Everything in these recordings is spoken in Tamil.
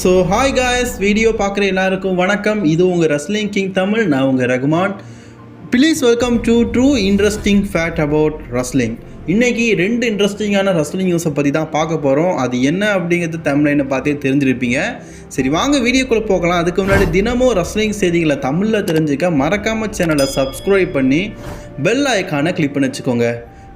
ஸோ ஹாய் காய்ஸ் வீடியோ பார்க்குற எல்லாருக்கும் வணக்கம். இது உங்கள் ரஸ்லிங் கிங் தமிழ் நான் உங்கள் Rahman. Please welcome to true interesting fact about wrestling இன்றைக்கி ரெண்டு இன்ட்ரெஸ்டிங்கான ரஸ்லிங் நியூஸை பற்றி தான் பார்க்க போகிறோம் அது என்ன அப்படிங்கிறது தமிழ்லைனை பார்த்தே தெரிஞ்சிருப்பீங்க. சரி வாங்க வீடியோக்குள்ளே போகலாம். அதுக்கு முன்னாடி தினமும் ரஸ்லிங் செய்திகளை தமிழில் தெரிஞ்சுக்க மறக்காமல் சேனலை சப்ஸ்கிரைப் பண்ணி பெல் ஐக்கானை கிளிக் பண்ணி வச்சுக்கோங்க.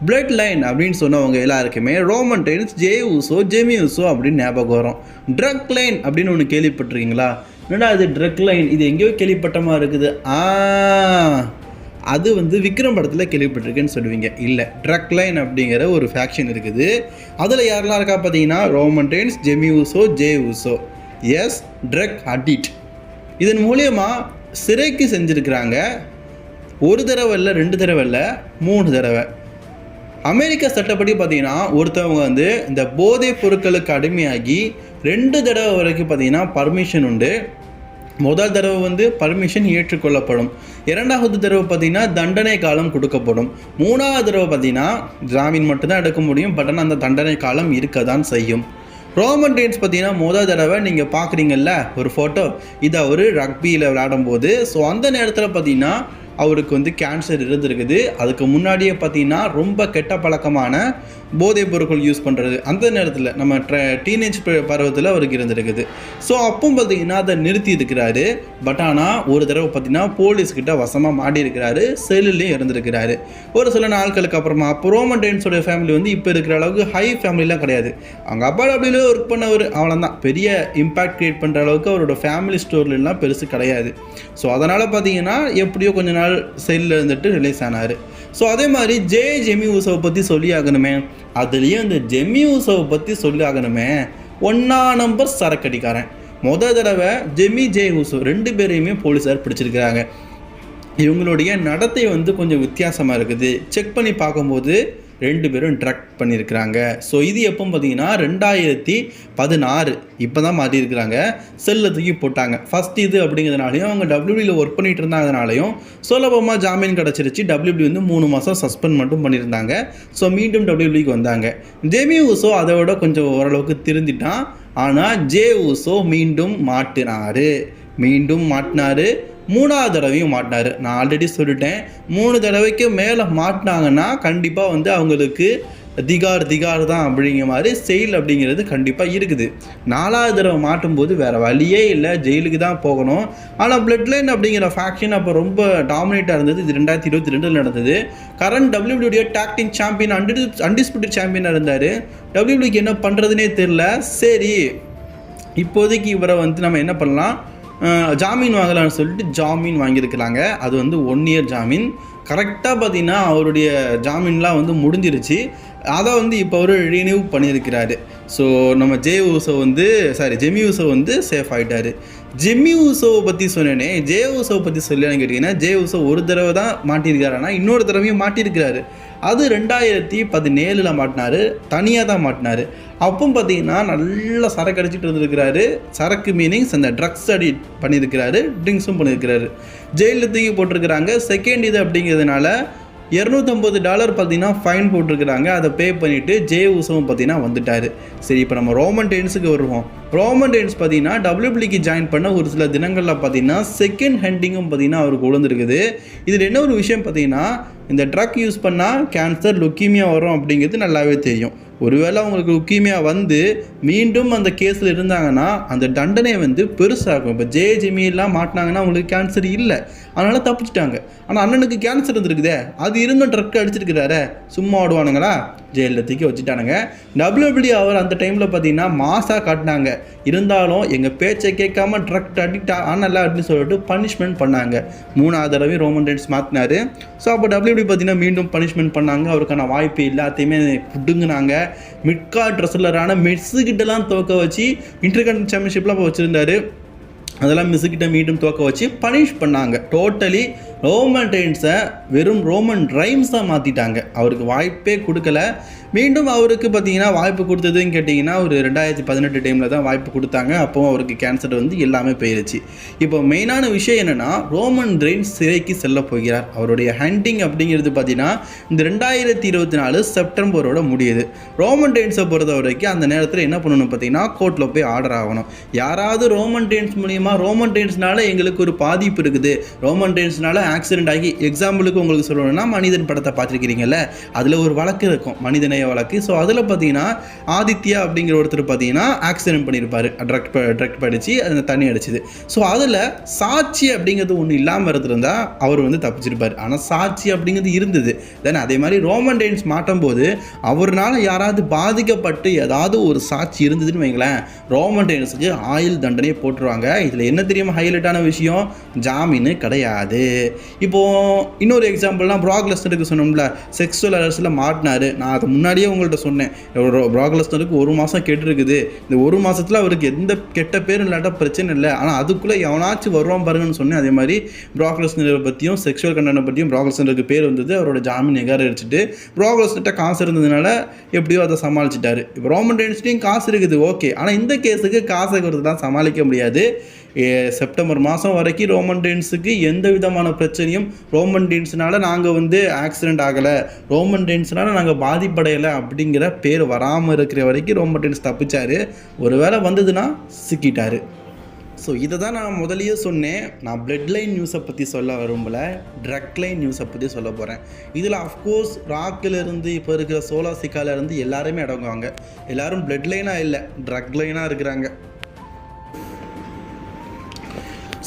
பிளட் லைன் அப்படின்னு சொன்னவங்க எல்லாருக்குமே Roman Reigns Jey Uso Jimmy Uso அப்படின்னு ஞாபகம் வரும். ட்ரக் லைன் அப்படின்னு ஒன்று கேள்விப்பட்டிருக்கீங்களா? என்னடா அது ட்ரக் லைன் இது எங்கேயோ கேள்விப்பட்டமாக இருக்குது. ஆ அது வந்து விக்ரம் படத்தில் கேள்விப்பட்டிருக்கேன்னு சொல்லுவீங்க. இல்லை ட்ரக் லைன் அப்படிங்கிற ஒரு ஃபேக்ஷன் இருக்குது. அதில் யாரெல்லாம் இருக்கா பார்த்தீங்கன்னா Roman Reigns Jimmy Uso Jey Uso S drug அடிட் இதன் மூலியமாக சிறைக்கு செஞ்சுருக்கிறாங்க. ஒரு தடவை இல்லை ரெண்டு தடவை இல்லை மூணு தடவை. அமெரிக்க சட்டப்படி பார்த்தீங்கன்னா ஒருத்தவங்க வந்து இந்த போதைப் பொருட்களுக்கு அடிமையாகி ரெண்டு தடவை வரைக்கும் பார்த்தீங்கன்னா பர்மிஷன் உண்டு. முதல் தடவை வந்து பர்மிஷன் ஏற்றுக்கொள்ளப்படும். இரண்டாவது தடவை பார்த்தீங்கன்னா தண்டனை காலம் கொடுக்கப்படும். மூணாவது தடவை பார்த்தீங்கன்னா ஜாமீன் மட்டும்தான் எடுக்க முடியும். பட் ஆனால் அந்த தண்டனை காலம் இருக்க தான் செய்யும். ரோமன் டேன்ஸ் பார்த்தீங்கன்னா முதல் தடவை நீங்கள் பார்க்குறீங்கல்ல ஒரு ஃபோட்டோ இதை அவர் ரக்பியில் விளையாடும்போது ஸோ அந்த நேரத்தில் பார்த்தீங்கன்னா அவருக்கு வந்து கேன்சர் இருந்திருக்குது. அதுக்கு முன்னாடியே பார்த்தீங்கன்னா ரொம்ப கெட்ட பழக்கமான போதைப் பொருட்கள் யூஸ் பண்ணுறது அந்த நேரத்தில் நம்ம ட்ர டீனேஜ் பருவத்தில் அவருக்கு இருந்திருக்குது. ஸோ அப்போ பார்த்தீங்கன்னா அதை நிறுத்தி இருக்கிறாரு. பட் ஆனால் ஒரு தடவை பார்த்தீங்கன்னா போலீஸ்கிட்ட வசமாக மாடி இருக்கிறாரு செல்லுலேயும் இருந்திருக்கிறாரு ஒரு சில நாட்களுக்கு அப்புறமா அப்போ ரோமன் டென்ஸோட ஃபேமிலி வந்து இப்போ இருக்கிற அளவுக்கு ஹை ஃபேமிலிலாம் கிடையாது. அவங்க அப்பா அப்படியே ஒர்க் பண்ணவர் அவ்வளோதான் பெரிய இம்பாக்ட் கிரியேட் பண்ணுற அளவுக்கு அவரோட ஃபேமிலி ஸ்டோர்லாம் பெருசு கிடையாது. ஸோ அதனால் பார்த்தீங்கன்னா எப்படியோ கொஞ்ச நாள் செல்லில் இருந்துட்டு ரிலீஸ் ஆனார். ஸோ அதே மாதிரி ஜே ஜெமி உசவை பற்றி சொல்லி ஆகணுமே அதுலேயும் இந்த ஜெமி உசவை பற்றி சொல்லி ஆகணுமே ஒன்றா நம்பர் சரக்கடிக்காரன். முத தடவை ஜெமி ஜே ஊசோ ரெண்டு பேரையுமே போலீஸார் பிடிச்சிருக்கிறாங்க. இவங்களுடைய நடத்தை வந்து கொஞ்சம் வித்தியாசமாக இருக்குது. செக் பண்ணி பார்க்கும்போது ரெண்டு பேரும் ட்ரக் பண்ணியிருக்கிறாங்க. ஸோ இது எப்போ பார்த்தீங்கன்னா ரெண்டாயிரத்தி பதினாறு. இப்போ தான் மாற்றிருக்கிறாங்க செல்ல தூக்கி போட்டாங்க. ஃபஸ்ட் இது அப்படிங்கிறதுனாலையும் அவங்க டபிள்யூபியில் ஒர்க் பண்ணிட்டு இருந்தாங்கனாலையும் சுலபமாக ஜாமீன் கிடச்சிருச்சு. டபிள்யூபி வந்து மூணு மாதம் சஸ்பெண்ட் மட்டும் பண்ணியிருந்தாங்க. ஸோ மீண்டும் டபிள்யூபிக்கு வந்தாங்க. ஜெமி ஊசோ அதை விட கொஞ்சம் ஓரளவுக்கு திருந்திட்டான். ஆனால் ஜே ஊசோ மீண்டும் மாட்டினார். மீண்டும் மாட்டினாரு. மூணாவது தடவையும் மாட்டினார். நான் ஆல்ரெடி சொல்லிட்டேன். மூணு தடவைக்கு மேலே மாட்டினாங்கன்னா கண்டிப்பாக வந்து அவங்களுக்கு திகார் திகார் தான் அப்படிங்கிற மாதிரி செயல் அப்படிங்கிறது கண்டிப்பாக இருக்குது. நாலாவது தடவை மாட்டும்போது வேறு வழியே இல்லை. ஜெயிலுக்கு தான் போகணும். ஆனால் பிளட் லைன் அப்படிங்கிற ஃபேக்ஷன் அப்போ ரொம்ப டாமினேட்டாக இருந்தது. இது ரெண்டாயிரத்தி இருபத்தி ரெண்டில் நடந்தது. Current டபிள்யூபிள்யூடிய tag team champion and undisputed சாம்பியனாக இருந்தார். டபிள்யூபிள்யூக்கு என்ன பண்ணுறதுனே தெரில சரி இப்போதைக்கு இவரை வந்து நம்ம என்ன பண்ணலாம்? ஜாமீன் வாங்கலாம்னு சொல்லிட்டு ஜாமீன் வாங்கியிருக்கிறாங்க. அது வந்து ஒன் இயர் ஜாமீன். கரெக்டாக பார்த்தீங்கன்னா அவருடைய ஜாமீன்லாம் வந்து முடிஞ்சிருச்சு. அதை வந்து இப்போ அவர் ரினியூ பண்ணியிருக்கிறாரு. ஸோ நம்ம ஜே ஊசோ வந்து சாரி ஜெமி ஊசோ வந்து சேஃப் ஆகிட்டாரு ஜெம்மி உசோவை பற்றி சொன்னேனே ஜே உசோவை பற்றி சொல்லியான்னு கேட்டிங்கன்னா ஜே உசோ ஒரு தடவை தான் மாட்டியிருக்காருன்னா இன்னொரு தடவையும் மாட்டியிருக்கிறாரு. அது ரெண்டாயிரத்தி பதினேழில் மாட்டினார் தனியாக தான் மாட்டினாரு. அப்பவும் பார்த்தீங்கன்னா நல்லா சரக்கு அடிச்சிட்டு இருந்திருக்கிறாரு. சரக்கு மீனிங்ஸ் அந்த ட்ரக்ஸ் அடி பண்ணியிருக்கிறாரு ட்ரிங்க்ஸும் பண்ணியிருக்கிறாரு. ஜெயிலில் தூக்கி போட்டிருக்கிறாங்க. செகண்ட் இது அப்படிங்கிறதுனால இரநூத்தம்பது டாலர் பார்த்தீங்கன்னா ஃபைன் போட்டிருக்கிறாங்க. அதை பே பண்ணிவிட்டு ஜே ஊசவும் பார்த்தீங்கன்னா வந்துட்டார். சரி இப்போ நம்ம ரோமன் டென்ஸுக்கு வருவோம். ரோமன் டென்ஸ் பார்த்தீங்கன்னா டபிள்யூபிளிக்கு ஜாயின் பண்ண ஒரு சில தினங்களில் பார்த்தீங்கன்னா செகண்ட் ஹெண்டிங்கும் பார்த்தீங்கன்னா அவருக்கு உழந்துருக்குது. இதில் என்ன ஒரு விஷயம் பார்த்தீங்கன்னா இந்த ட்ரக் யூஸ் பண்ணால் கேன்சர் லுக்கீமியா வரும் அப்படிங்கிறது நல்லாவே தெரியும். ஒருவேளை அவங்களுக்கு லுக்கீமியா வந்து மீண்டும் அந்த கேஸில் இருந்தாங்கன்னா அந்த தண்டனை வந்து பெருசாகும் இப்போ ஜே ஜிமிலாம் e மாட்டினாங்கன்னா அவங்களுக்கு கேன்சர் இல்லை. அதனால் தப்பிச்சிட்டாங்க. ஆனால் அண்ணனுக்கு கேன்சர் இருந்திருக்குதே அது இருந்தும் ட்ரக் அடிச்சிருக்கிறாரு. சும்மா ஆடுவானுங்களா ஜெயிலில் தூக்கி வச்சுட்டானுங்க. டபிள்யூபிள்யூ அவர் அந்த டைமில் பார்த்தீங்கன்னா மாசாக காட்டினாங்க. இருந்தாலும் எங்கள் பேச்சை கேட்காம ட்ரக் அடிக்ட் ஆனல அப்படின்னு சொல்லிட்டு பனிஷ்மெண்ட் பண்ணாங்க. மூணாவது தடவை ரோமன் டென்ஸ் மாற்றினாரு ஸோ அப்போ டபிள்யூபிள்யூ பார்த்தீங்கன்னா மீண்டும் பனிஷ்மெண்ட் பண்ணாங்க. அவருக்கான வாய்ப்பு எல்லாத்தையுமே புடுங்கினாங்க. மிட்கார்ட் ரெஸ்லரான மெட்ஸுக்கிட்டலாம் துவக்க வச்சு இன்டர்கண்ட் சாம்பியன்ஷிப்லாம் வச்சுருந்தாரு. அதெல்லாம் மிஸ்ஸுக்கிட்ட மீண்டும் துவக்க வச்சு பனிஷ் பண்ணாங்க. டோட்டலி ரோமன் டெயின்ஸை வெறும் ரோமன் ரைம்ஸாக மாற்றிட்டாங்க அவருக்கு வாய்ப்பே கொடுக்கல. மீண்டும் அவருக்கு பார்த்தீங்கன்னா வாய்ப்பு கொடுத்ததுன்னு கேட்டிங்கன்னா ஒரு ரெண்டாயிரத்தி பதினெட்டு டைமில் தான் வாய்ப்பு கொடுத்தாங்க. அப்போ அவருக்கு கேன்சர் வந்து எல்லாமே போயிருச்சு. இப்போ மெயினான விஷயம் என்னென்னா ரோமன் ரெயின்ஸ் சிறைக்கு செல்ல போகிறார். அவருடைய ஹண்டிங் அப்படிங்கிறது பார்த்தீங்கன்னா இந்த ரெண்டாயிரத்தி இருபத்தி நாலு செப்டம்பரோட முடியுது. ரோமன் டெயின்ஸை பொறுத்த வரைக்கும் அந்த நேரத்தில் என்ன பண்ணணும் பார்த்தீங்கன்னா கோர்ட்டில் போய் ஆர்டர் ஆகணும். யாராவது ரோமன் டெயின்ஸ் மூலியமாக ரோமன் டெயின்ஸ்னால எங்களுக்கு ஒரு பாதிப்பு இருக்குது. ரோமன் டெயின்ஸ்னால ஆக்சிடென்ட் ஆகி எக்ஸாம்பிளுக்கு உங்களுக்கு சொல்லணும்னா மனிதன் படத்தை பார்த்துருக்கிறீங்கல்ல அதில் ஒரு வழக்கு இருக்கும் மனிதநேய வழக்கு. ஸோ அதில் பார்த்தீங்கன்னா ஆதித்யா அப்படிங்கிற ஒருத்தர் பார்த்தீங்கன்னா ஆக்சிடென்ட் பண்ணியிருப்பார். ட்ரக் ட்ரக் படித்து அந்த தண்ணி அடிச்சுது. ஸோ அதில் சாட்சி அப்படிங்கிறது ஒன்று இல்லாமல் இருந்திருந்தால் அவர் வந்து தப்பிச்சிருப்பார். ஆனால் சாட்சி அப்படிங்கிறது இருந்தது. தென் அதே மாதிரி ரோமன் டெயின்ஸ் மாட்டும் போது அவர்னால் யாராவது பாதிக்கப்பட்டு ஏதாவது ஒரு சாட்சி இருந்ததுன்னு வைங்களேன் ரோமன் டெயின்ஸுக்கு ஆயுள் தண்டனையை போட்டுருவாங்க. இதில் என்ன தெரியுமா ஹைலைட்டான விஷயம்? ஜாமீன் கிடையாது. இப்போது இன்னொரு எக்ஸாம்பிள்லாம் ப்ராக்லஸ்டருக்கு சொன்னோம்ல செக்ஸுவல் அலர்ஸில் மாட்டினாரு. நான் அதை முன்னாடியே உங்கள்கிட்ட சொன்னேன். ப்ராக்லஸ்டருக்கு ஒரு மாதம் கெட்டிருக்குது. இந்த ஒரு மாதத்தில் அவருக்கு எந்த கெட்ட பேரும் இல்லாட்டா பிரச்சனை இல்லை. ஆனால் அதுக்குள்ளே எவனாச்சும் வருவான் பாருங்கன்னு சொன்னேன். அதே மாதிரி ப்ராக்லஸ்னரை பற்றியும் செக்ஷுவல் கண்டனை பற்றியும் ப்ராக்லஸ்னருக்கு பேர் வந்தது. அவரோட ஜாமீன் நிகாரிச்சுட்டு ப்ராக்லஸ்கிட்ட காசு இருந்ததுனால எப்படியோ அதை சமாளிச்சிட்டாரு. இப்போ ரோமன் டென்ஸ்டையும் காசு இருக்குது ஓகே ஆனால் இந்த கேஸுக்கு காசை கொடுத்து தான் சமாளிக்க முடியாது. செப்டம்பர் மாதம் வரைக்கும் ரோமன் டென்ஸுக்கு எந்த விதமான பிரச்சனையும் ரோமன் டென்ஸ்னால நாங்கள் வந்து ஆக்சிடென்ட் ஆகலை. ரோமன் டென்ஸ்னால் நாங்கள் பாதிப்படையலை அப்படிங்கிற பேர் வராமல் இருக்கிற வரைக்கும் ரோமன் டென்ஸ் ஒரு ஒருவேளை வந்ததுன்னா சிக்கிட்டார். ஸோ இதை தான் நான் முதலியே சொன்னேன். நான் பிளட் லைன் நியூஸை பற்றி சொல்ல விரும்பல. ட்ரக் லைன் நியூஸை பற்றி சொல்ல போகிறேன் இதில் அஃப்கோர்ஸ் ராக்கிலிருந்து இப்போ இருக்கிற சோலா சிக்காலேருந்து எல்லாருமே அடங்குவாங்க. எல்லோரும் பிளட் லைனாக இல்லை ட்ரக் லைனாக இருக்கிறாங்க.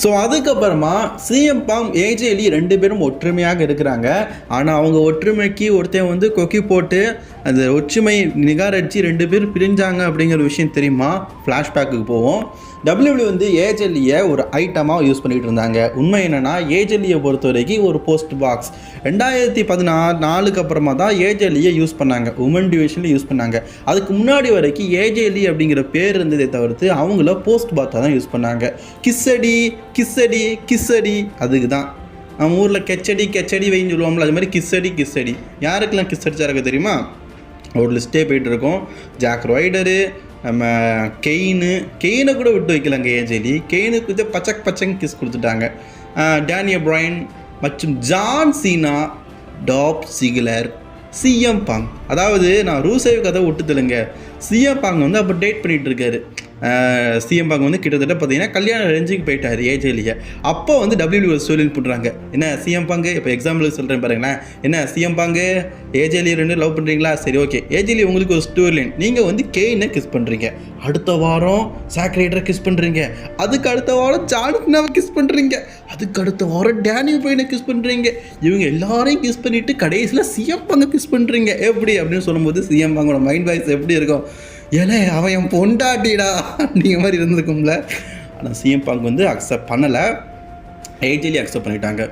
ஸோ அதுக்கப்புறமா சிஎம் பாம் ஏஜேலி ரெண்டு பேரும் ஒற்றுமையாக இருக்கிறாங்க. ஆனால் அவங்க ஒற்றுமைக்கு ஒருத்தன் வந்து கொக்கி போட்டு அந்த ஒற்றுமை நிகாரடிச்சு ரெண்டு பேரும் பிரிஞ்சாங்க அப்படிங்கிற விஷயம் தெரியுமா? ஃப்ளாஷ்பேக்கு போவோம். டபிள்யூபிள்யூ வந்து ஏஜெல்லியை ஒரு ஐட்டமாக யூஸ் பண்ணிட்டு இருந்தாங்க. உண்மை என்னென்னா ஏஜெல்லியை பொறுத்த வரைக்கும் ஒரு போஸ்ட் பாக்ஸ் ரெண்டாயிரத்தி பதினாறு நாலுக்கு அப்புறமா தான் ஏஜெல்லியை யூஸ் பண்ணாங்க. உமன் டிவிஷனில் யூஸ் பண்ணாங்க. அதுக்கு முன்னாடி வரைக்கும் ஏஜெல்லி அப்படிங்கிற பேர் இருந்ததை தவிர்த்து அவங்கள போஸ்ட் பாக்ஸாக தான் யூஸ் பண்ணாங்க. கிஸ்ஸடி கிஸ்ஸடி கிஸ்ஸடி அதுக்கு தான் நம்ம ஊரில் கெச்சடி கெச்சடி வைன்னு சொல்லுவோம்ல அது மாதிரி கிஸ்ஸடி கிஸ்ஸடி. யாருக்கெல்லாம் கிஸ் அடிச்சாருக்க தெரியுமா? ஒரு லிஸ்ட்டே போயிட்டு இருக்கோம். ஜாக் ரைடரு நம்ம கெயினு கெயினை கூட விட்டு வைக்கலங்க ஏஞ்சலி கெயினுக்கு கொஞ்சம் பச்சக் பச்சங்க கிஸ் கொடுத்துட்டாங்க. டேனியல் பிரைன் மற்றும் John Cena Dolph Ziggler CM Punk அதாவது நான் ரூசேவ் கதை விட்டு சிஎம் பாங் வந்து அப்போ டேட் பண்ணிகிட்டு இருக்காரு. சிஎம் பாங் வந்து கிட்டத்தட்ட பார்த்தீங்கன்னா கல்யாண ரேஞ்சுக்கு போயிட்டார் ஏஜேலியை. அப்போ வந்து டபிள்யூ சொல்லி போட்டுறாங்க என்ன சிஎம் பாங்கு? இப்போ எக்ஸாம்பிளுக்கு சொல்கிறேன் பாருங்களேன். என்ன சிஎம் பாங்கு? ஏஜேலி ரெண்டு லவ் பண்ணுறீங்களா சரி ஓகே ஏஜேலி உங்களுக்கு ஒரு ஸ்டோரி லைன் நீங்கள் வந்து கேயினை கிஸ் பண்ணுறீங்க அடுத்த வாரம் சாக்ரேட்டரை கிஸ் பண்ணுறீங்க அதுக்கு அடுத்த வாரம் ஜானுக்குனாவை கிஸ் பண்ணுறீங்க அதுக்கு அடுத்த வாரம் டேனியல் பையனை கிஸ் பண்ணுறீங்க இவங்க எல்லாரையும் கிஸ் பண்ணிவிட்டு கடைசியில் சிஎம் பாங்க கிஸ் பண்ணுறீங்க எப்படி? அப்படின்னு சொல்லும்போது சிஎம் பாங்கோட மைண்ட் வாய்ஸ் எப்படி இருக்கும்? ஏலே அவன் என் பொண்டாட்டிடா அப்படிங்கிற மாதிரி இருந்திருக்கும்ல. ஆனால் சிஎம் பாங்க் வந்து அக்செப்ட் பண்ணலை. ஏஜிலி அக்செப்ட் பண்ணிட்டாங்க.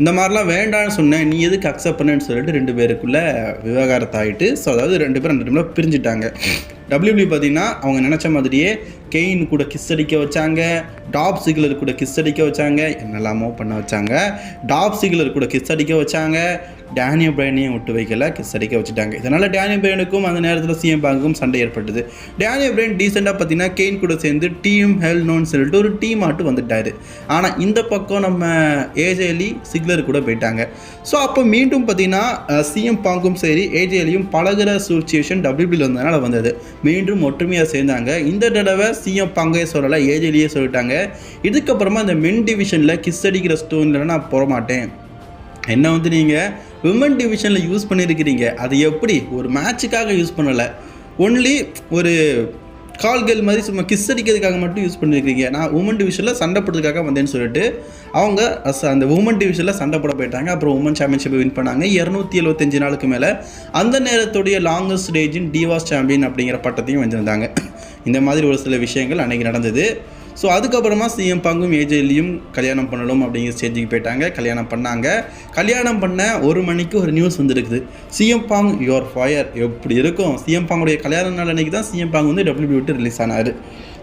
இந்த மாதிரிலாம் வேண்டாம்னு சொன்னேன். நீ எதுக்கு அக்செப்ட் பண்ணேன்னு சொல்லிட்டு ரெண்டு பேருக்குள்ள விவகாரத்தை ஆகிட்டு ஸோ அதாவது ரெண்டு பேரும் ரெண்டு டைமில் பிரிஞ்சுட்டாங்க. டபிள்யூபிள்யூ பார்த்தீங்கன்னா அவங்க நினச்ச மாதிரியே கெயின் கூட கிஸ் அடிக்க வச்சாங்க. டாப் சிக்லர் கூட கிஸ் அடிக்க வச்சாங்க. என்னெல்லாமோ பண்ண வச்சாங்க. டாப் சிக்லர் கூட கிஸ் அடிக்க வச்சாங்க. டேனியல் பிரைனையும் விட்டு வைக்கல. கிஸ் அடிக்க வச்சுட்டாங்க. இதனால் டேனியல் பிரைனுக்கும் அந்த நேரத்தில் சிஎம் பாங்குக்கும் சண்டை ஏற்பட்டது. டேனியல் பிரைன் டீசெண்டாக பார்த்தீங்கன்னா கெயின் கூட சேர்ந்து டீம் ஹெல் நோன்னு சொல்லிட்டு ஒரு டீம் ஆட்டு வந்துட்டார். ஆனால் இந்த பக்கம் நம்ம ஏஜேலி சிக்லர் கூட போயிட்டாங்க. ஸோ அப்போ மீண்டும் பார்த்தீங்கன்னா சிஎம் பாங்கும் சரி ஏஜேலியும் பழகுற சுச்சுவேஷன் டபிள்யூபியில் வந்ததுனால வந்தது. மீண்டும் ஒற்றுமையாக சேர்ந்தாங்க. இந்த தடவை சிஎம் பாங்கே சொல்லலை ஏஜேலியே சொல்லிட்டாங்க. இதுக்கப்புறமா இந்த மென் டிவிஷனில் கிஸ் அடிக்கிற ஸ்டோனில் நான் போக மாட்டேன் என்ன வந்து நீங்கள் விமன் டிவிஷனில் யூஸ் பண்ணியிருக்கிறீங்க அது எப்படி? ஒரு மேட்சுக்காக யூஸ் பண்ணலை. ஒன்லி ஒரு கால்கள் மாதிரி சும்மா கிஸ் அடிக்கிறதுக்காக மட்டும் யூஸ் பண்ணியிருக்கீங்க நான் உமன் டிவிஷனில் சண்டை போடுறதுக்காக வந்தேன்னு சொல்லிட்டு அவங்க அஸ்- அந்த உமன் டிவிஷனில் சண்டை போட போயிட்டாங்க. அப்புறம் உமன் சாம்பியன்ஷிப்பை வின் பண்ணாங்க. இரநூத்தி எழுபத்தஞ்சு நாளுக்கு மேலே அந்த நேரத்துடைய லாங்கஸ்ட் ஸ்டேஜின் டிவாஸ் சாம்பியன் அப்படிங்கிற பட்டத்தையும் வந்திருந்தாங்க இந்த மாதிரி ஒரு சில விஷயங்கள் அன்றைக்கி நடந்தது. ஸோ அதுக்கப்புறமா சிஎம் பாங்கும் ஏஜேலியும் கல்யாணம் பண்ணணும் அப்படிங்கிற ஸ்டேஜுக்கு போயிட்டாங்க. கல்யாணம் பண்ணாங்க. கல்யாணம் பண்ண ஒரு மணிக்கு ஒரு நியூஸ் வந்துருக்குது. சிஎம் பாங் யுவர் ஃபயர் எப்படி இருக்கும்? சிஎம் பாங்குடைய கல்யாண நாள் அன்னைக்கு தான் சிஎம் பாங் வந்து டபிள்யூ விட்டு ரிலீஸ் ஆனார்.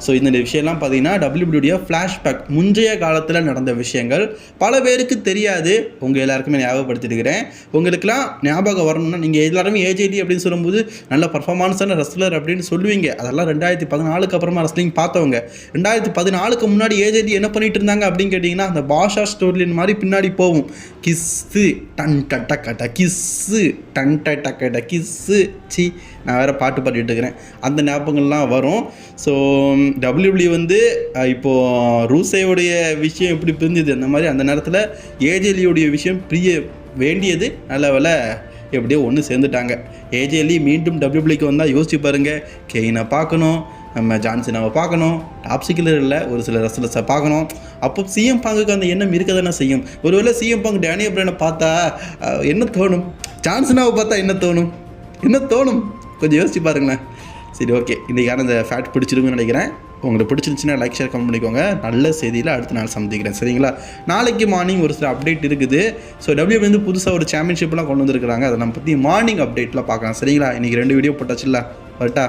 ஸோ இந்த விஷயம்லாம் பார்த்தீங்கன்னா டபிள்யூபிள்யூடிய ஃப்ளாஷ்பேக் முந்தைய காலத்தில் நடந்த விஷயங்கள். பல பேருக்கு தெரியாது. உங்கள் எல்லாருக்குமே ஞாபகப்படுத்திருக்கிறேன் உங்களுக்குலாம் ஞாபகம் வரணும்னா நீங்கள் எல்லாருமே ஏஜேடி அப்படின்னு சொல்லும்போது நல்ல பர்ஃபார்மன்ஸான ரெஸ்லர் அப்படின்னு சொல்லுவீங்க. அதெல்லாம் ரெண்டாயிரத்தி பதினாலுக்கு அப்புறமா ரெஸ்லிங் பார்த்தவங்க. ரெண்டாயிரத்தி பதினாலுக்கு முன்னாடி ஏஜேடி என்ன பண்ணிட்டு இருந்தாங்க அப்படின்னு கேட்டிங்கன்னா அந்த பாஷா ஸ்டோரிலின் மாதிரி பின்னாடி போகும். கிஸ்ஸு டன் டட்ட கட்ட கிஸ்ஸு டன் டட்ட கட்ட கிஸ்ஸு சி நான் வேறு பாட்டு பாடிட்டு இருக்கிறேன் அந்த ஞாபகங்கள்லாம் வரும். ஸோ டபிள்யூபிள்யூ வந்து இப்போது ரூசேவுடைய விஷயம் எப்படி பிரிஞ்சுது அந்த மாதிரி அந்த நேரத்தில் ஏஜேலியுடைய விஷயம் பிரிய வேண்டியது நல்ல வேலை எப்படியோ ஒன்று சேர்ந்துட்டாங்க. ஏஜேலி மீண்டும் டபிள்யூபிள்யூக்கு வந்தால் யோசிச்சு பாருங்கள் கெயினை பார்க்கணும் நம்ம ஜான்சனாவை பார்க்கணும் டாப் சிக்கலரில் ஒரு சில ரசலஸை பார்க்கணும். அப்போ சிஎம் பாங்குக்கு அந்த எண்ணம் இருக்க தானே செய்யும். ஒருவேளை சிஎம் பாங்க் டேனியல் பிரானை பார்த்தா என்ன தோணும்? ஜான்சனாவை பார்த்தா என்ன தோணும்? என்ன தோணும்? கொஞ்சம் யோசிச்சு பாருங்களேன். சரி ஓகே இன்றைக்கான இந்த ஃபேட் பிடிச்சிருக்குன்னு நினைக்கிறேன். உங்களுக்கு பிடிச்சிருந்துச்சுன்னா லைக் ஷேர் கமெண்ட் பண்ணிக்கோங்க. நல்ல செய்தியில் அடுத்த நாள் சந்திக்கிறேன். சரிங்களா? நாளைக்கு மார்னிங் ஒரு சில அப்டேட் இருக்குது. ஸோ டபிள்யூ வந்து புதுசாக ஒரு சாம்பியன்ஷிப்லாம் கொண்டு வந்திருக்கிறாங்க. அதை நம்ம பற்றி மார்னிங் அப்டேட்டில் பார்க்கலாம். சரிங்களா? இன்றைக்கி ரெண்டு வீடியோ போட்டாச்சுல்ல வரட்டா?